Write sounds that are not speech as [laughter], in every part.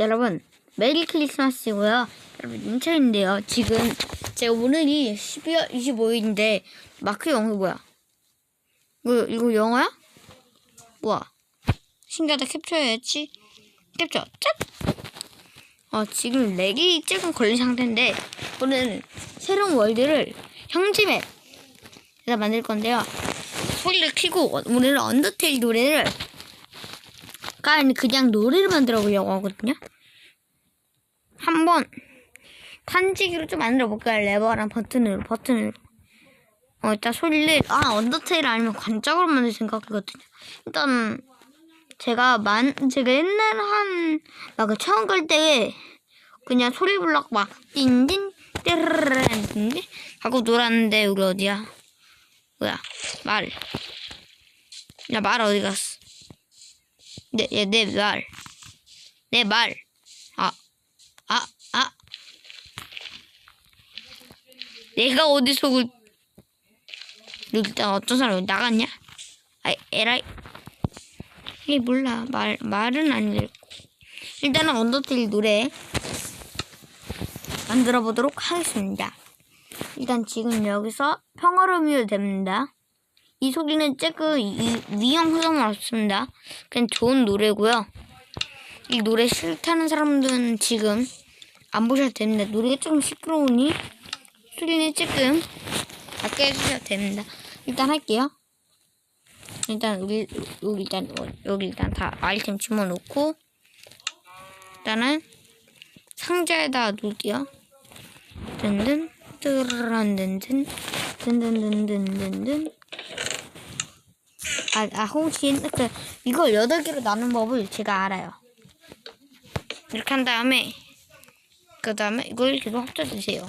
여러분 메리 크리스마스고요. 여러분 인천인데요. 지금 제가 오늘이 12월 25일인데 마크 영어 뭐야? 이거 이거 영어야? 뭐야? 신기하다 캡처해야지. 캡처 짠. 어 지금 렉이 조금 걸린 상태인데 오늘 새로운 월드를 형제맵 에다 만들 건데요. 소리를 켜고 오늘은 언더테일 노래를 아니 그냥 노래를 만 들어 보려고 하거든요. 한번 탄지기로 좀 만들어 볼까요? 레버랑 버튼으로 버튼으로. 어 일단 소리를 아 언더테일 아니면 관짝으로 만들 생각이거든요. 일단 제가 만 제가 옛날 한 막 처음 걸때 그냥 소리 불렀 막 띵띵 띠르르 띵띵 하고 놀았는데 우리 어디야? 뭐야 말. 야 말 어디 갔어? 내, 야, 내 말. 내 말. 아, 아, 아. 내가 어디서 그, 일단 어떤 사람이 나갔냐? 아, 에라이. 이게 몰라. 말, 말은 안 읽고. 일단은 언더테일 노래 만들어 보도록 하겠습니다. 일단 지금 여기서 평화로움이 됩니다. 이 소리는 조금 이- 위험 소음은 없습니다. 그냥 좋은 노래고요. 이 노래 싫다는 사람들은 지금 안 보셔도 됩니다. 노래가 조금 시끄러우니 소리는 조금 아껴 해주셔도 됩니다. 일단 할게요. 일단 여기, 여기 일단 여기 일단 다 아이템 집어넣고 일단은 상자에다 놓을게요. 든든 뜨르란 든든 든든든든든든 아, 아 혹시 그 이걸 여덟 개로 나눈 법을 제가 알아요. 이렇게 한 다음에 그 다음에 이걸 계속 합쳐 주세요.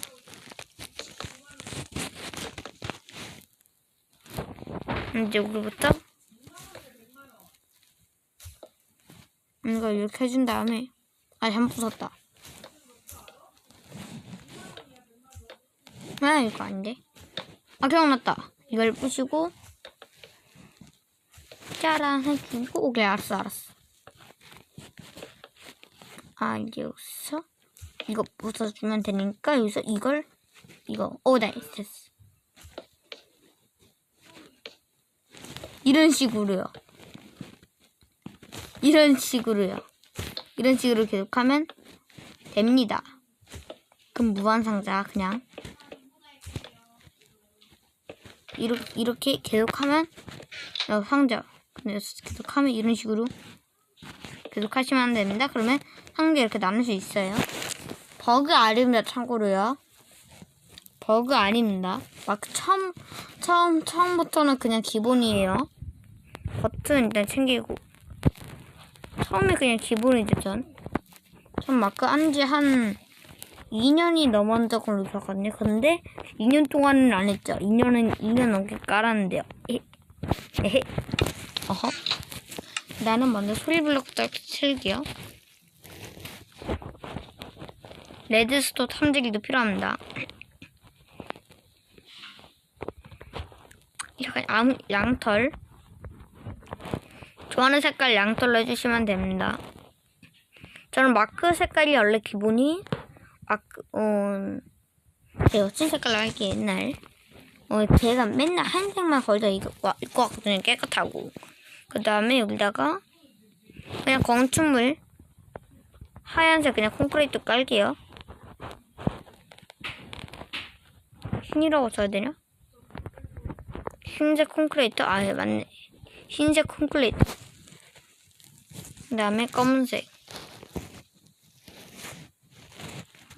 이제 여기부터 이걸 이렇게 해준 다음에 아 잘못 부쉈다. 아 이거 아닌데? 아 기억났다. 이걸 부시고 짜란 해주고 오케이 알았어 알았어. 아 여기서 이거 부숴주면 되니까 여기서 이걸 이거 오 나이스 됐어. 이런 식으로요. 이런 식으로요. 이런 식으로 계속하면 됩니다. 그럼 무한상자 그냥 이렇게, 이렇게 계속하면 어, 상자 계속 하면 이런 식으로 계속 하시면 됩니다. 그러면 상자 이렇게 나눌 수 있어요. 버그 아닙니다. 참고로요. 버그 아닙니다. 막 처음 처음 처음부터는 그냥 기본이에요. 버튼 일단 챙기고 처음에 그냥 기본이죠 전. 전 마크 한지 한 2년이 넘었던 걸로 기억하거든요. 근데 2년 동안은 안 했죠. 2년은 2년 넘게 깔았는데요. 에헤. 에헤. 어허. 나는 먼저 소리 블록부터 채울게요. 레드스톤 탐지기도 필요합니다. 이렇게 양, 양털. 좋아하는 색깔 양털로 해주시면 됩니다. 저는 마크 색깔이 원래 기본이 마크, 어, 제가 어떤 색깔로 할게 옛날. 어, 제가 맨날 한색만 와- 입고 왔거든요. 깨끗하고. 그 다음에 여기다가 그냥 건축물 하얀색 그냥 콘크리트 깔게요. 흰이라고 써야 되냐? 흰색 콘크리트? 아, 예, 맞네. 흰색 콘크리트. 그 다음에 검은색.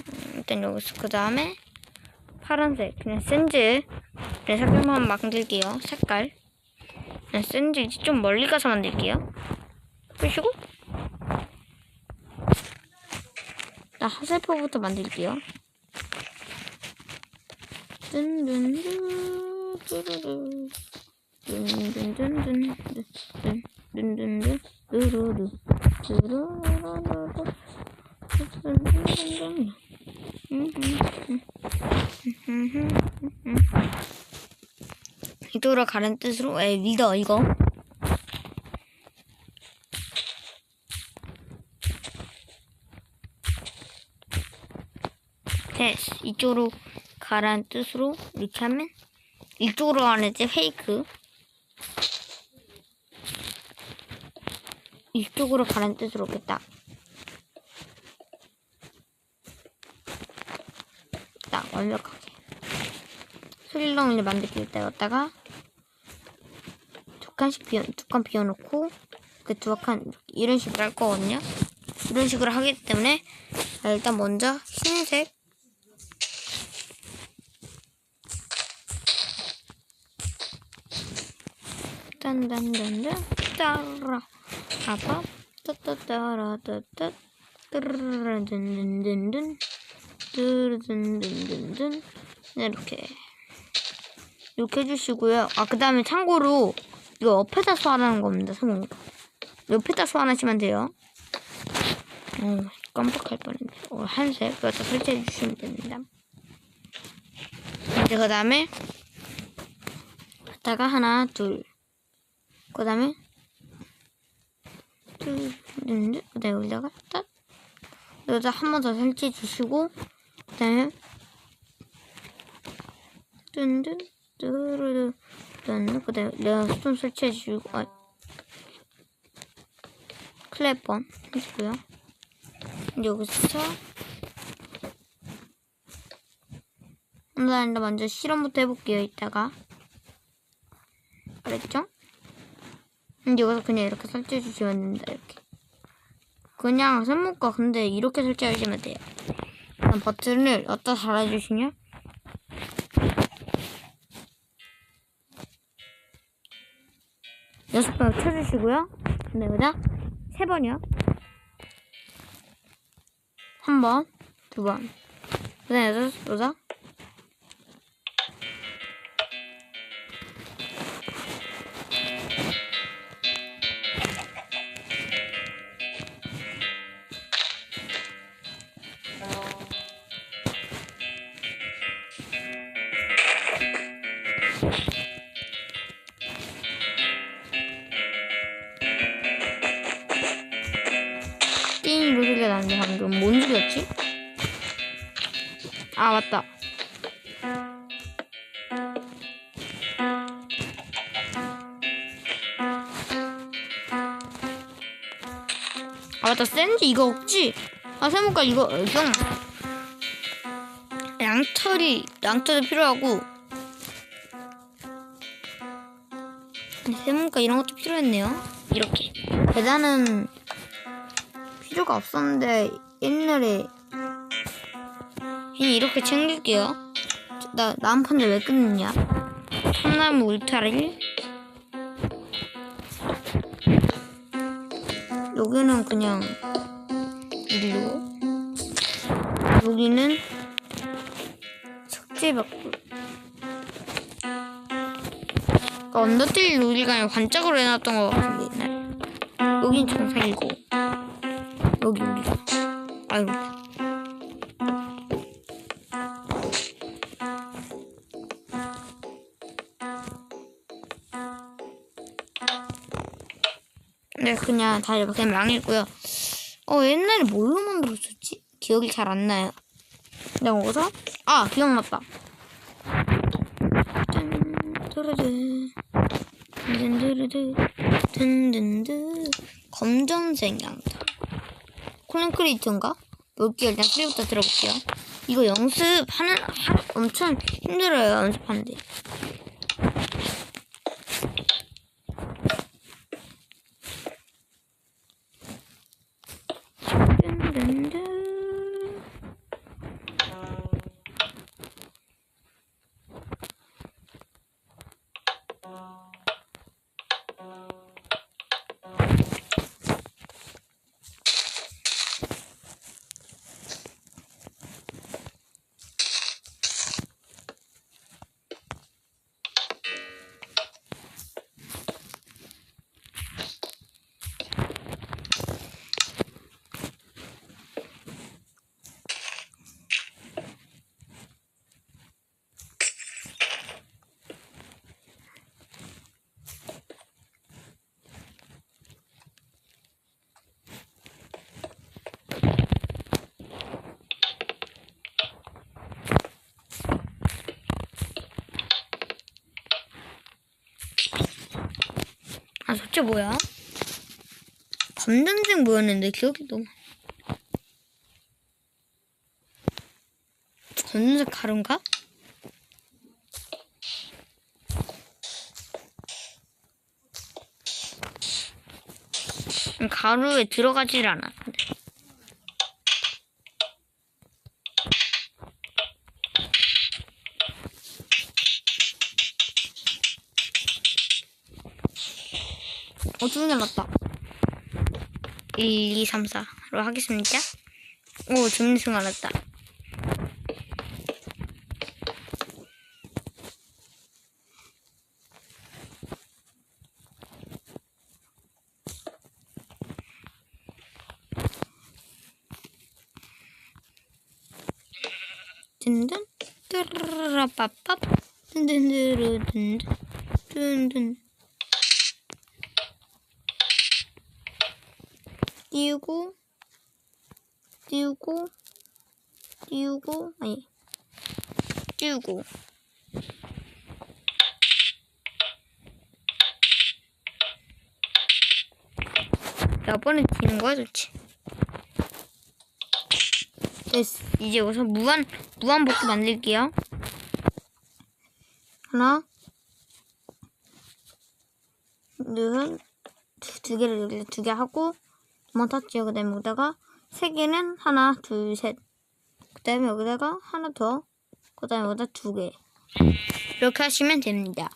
음, 일단 여기서 그 다음에 파란색. 그냥. 그냥 색깔만 만들게요. 색깔. 그냥 샌즈 이제 좀 멀리 가서 만들게요. 푸시고. 나 화살표부터 만들게요. 든든든 뚜루루 든든든 뚜루루 뚜루루루루 든든든든 이쪽으로 가는 뜻으로 에 믿어 이거 됐어. 이쪽으로 가라는 뜻으로 이렇게 하면 이쪽으로 가는 이제 페이크. 이쪽으로 가라는 뜻으로 이렇게 딱. 딱 완벽하게. 스릴러를 만들기 때 여기다가 두 칸씩 비워, 두칸 비워놓고 그 두 칸 이런 식으로 할 거거든요. 이런 식으로 하기 때문에 자, 일단 먼저 흰색. 딴딴딴딴 따라 아빠. 따따따라 따따. 뜨르르든든든 든 뜨르든든든든 네, 이렇게 이렇게 해주시고요. 아 그 다음에 참고로 이거 옆에다 소환하는 겁니다. 성공. 옆에다 소환하시면 돼요. 어, 깜빡할 뻔했네. 어, 한색 여기다 설치해 주시면 됩니다. 이제 그 다음에 여기다가 하나 둘. 그 다음에 둘, 다음에 여기다가 딱 여기다 한 번 더 설치해 주시고 그 다음에 뜬든 뚜루루 뜬 그다음에 내가 스톤 설치해 주고 아 클랩번 해주고요. 여기서 온라인도 먼저 실험부터 해볼게요 이따가. 알았죠? 근데 여기서 그냥 이렇게 설치해 주시면 됩니다 이렇게. 그냥 손목과 근데 이렇게 설치해 주시면 돼요 버튼을 어디다 달아주시냐 여섯 번 쳐주시고요. 근데 여기다 세 번이요. 한 번, 두 번. 그 다음에 여섯, 여섯. 맞다 샌지 이거 없지? 아 세모가 이거 어, 형 양털이 양털도 필요하고 세모가 이런 것도 필요했네요. 이렇게 계단은 필요가 없었는데 옛날에 그냥 이렇게 챙길게요. 나 나 한판을 왜 끊느냐? 참나무 울타리 여기는 그냥 일로. 여기는 석재 받고. 그 언더테일 아니라 반짝으로 해놨던 것 같은데. 옛날에 여긴 정상이고 여기 우리가 아이고 네 그냥 다 이렇게 망했고요 어 옛날에 뭘로 만들었었지? 기억이 잘 안 나요 내가 어디서? 아 기억났다 검정색 양털 콜렌크리트인가? 볼게요. 일단 소리부터 들어볼게요. 이거 연습하는, 하, 엄청 힘들어요, 연습하는데. 아, 저체 뭐야? 검정색 뭐였는데 기억이 너무. 가루인가? 음, 가루에 들어가질 않아. 두개 남았다. 1, 2, 3, 4로 하겠습니다. 오, 점승 알았다. 든든 뚜르르라 빠빠 든든드르 든 든 든 띄우고 띄우고 띄우고 아니 띄우고. 몇 번에 띄는 거야 도대체 됐어. 이제 우선 무한 무한 복구 만들게요. 하나 둘 두, 두 개를 여기 두 개 하고 탔지요. 그 다음에 여기다가 세 개는 하나, 둘, 셋. 그 다음에 여기다가 하나 더. 그 다음에 여기다 두 개. 이렇게 하시면 됩니다.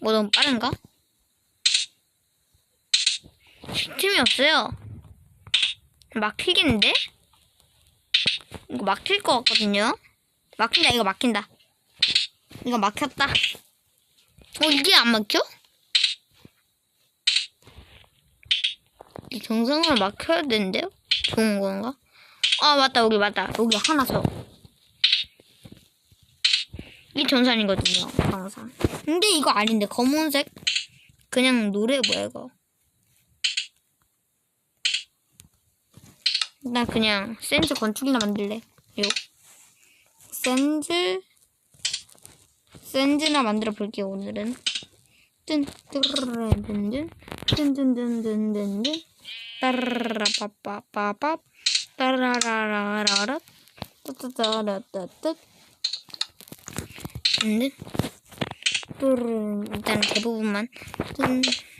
뭐 너무 빠른가? 틈이 없어요. 막히겠는데? 이거 막힐 것 같거든요? 막힌다, 이거 막힌다. 이거 막혔다. 어, 이게 안 막혀? 이 정상으로 막혀야 되는데요? 좋은 건가? 아, 맞다, 여기 맞다. 여기 하나 더. 이 전산이거든요, 항상. 근데 이거 아닌데, 검은색? 그냥 노래 뭐야, 이거. 나 그냥 센즈 건축이나 만들래. 요. 센즈 샌즈나 만들어 볼게요 오늘은. 뜬뜨르르든든. 뜬뜬뜬뜬뜬뜬 따라라빠빠빠빠 따라라라라라. 따따따라따따 뜬든. 뚜르 일단 대부분만.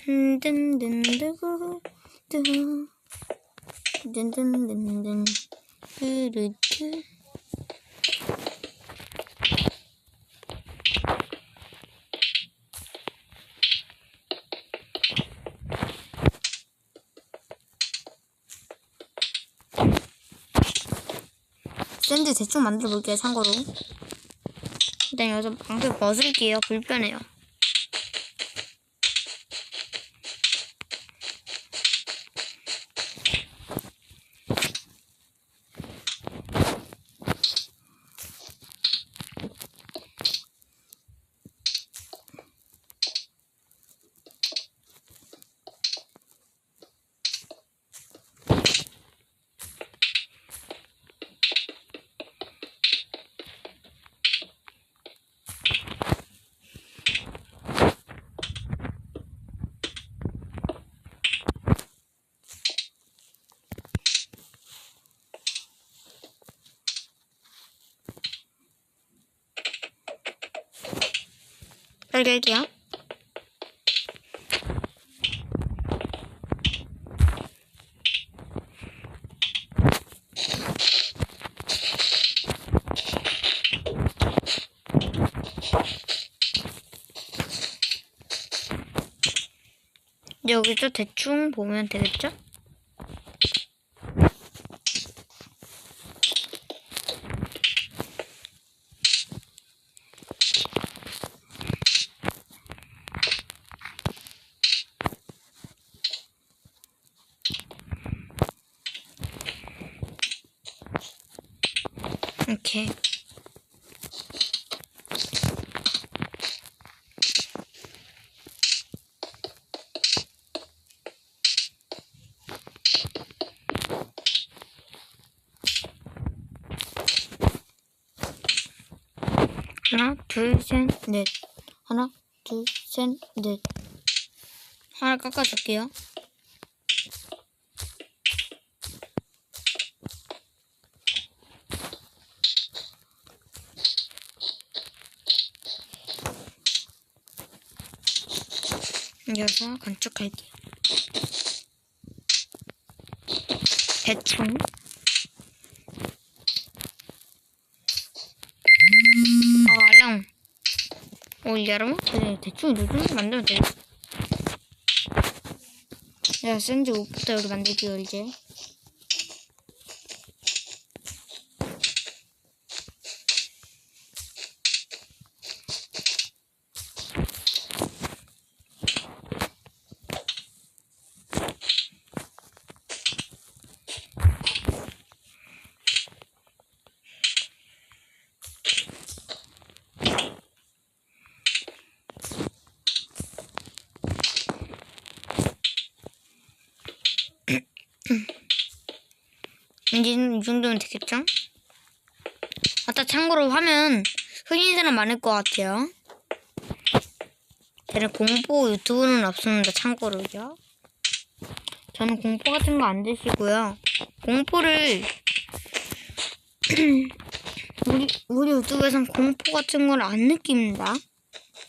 뜬뜬뜬뜨구 뜬뜬뜬뜬 뚜르뚜 샌드 대충 만들어 볼게요, 참고로. 일단 여기서 방패 벗을게요. 불편해요. 할게요. 여기서 대충 보면 되겠죠? 이렇게 하나, 둘, 셋, 넷. 하나, 둘, 셋, 넷. 하나 깎아줄게요. 여기서 건축할게요. 대충. 어, 알람. 어, 여러분? 네, 대충 누르면 만들면 돼요. 내가 샌드 옷부터 여기 만들게요, 이제. 이제는 이 정도면 되겠죠? 아따 참고로 하면 흔인 사람 많을 것 같아요. 저는 공포 유튜브는 없습니다. 참고로요. 저는 공포 같은 거 안 드시고요. 공포를 [clears throat] 우리 우리 유튜브에선 공포 같은 걸 안 느낍니다.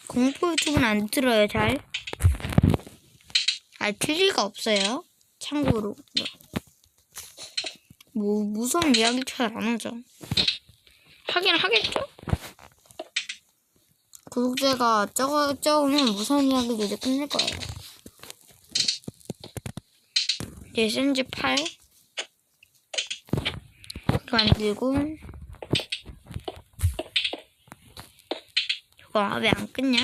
공포 유튜브는 안 들어요 잘. 아 틀리가 없어요. 참고로. 뭐 무서운 이야기 잘 안 하죠. 하긴 하겠죠. 구독자가 적어 적으면 무서운 이야기도 이제 끝낼 거예요. 이제 센지 8 만들고 저거 왜안 끊냐?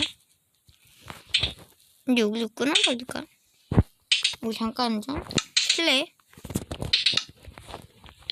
근데 여기서 끊어버릴까? 우리 잠깐 좀 실례.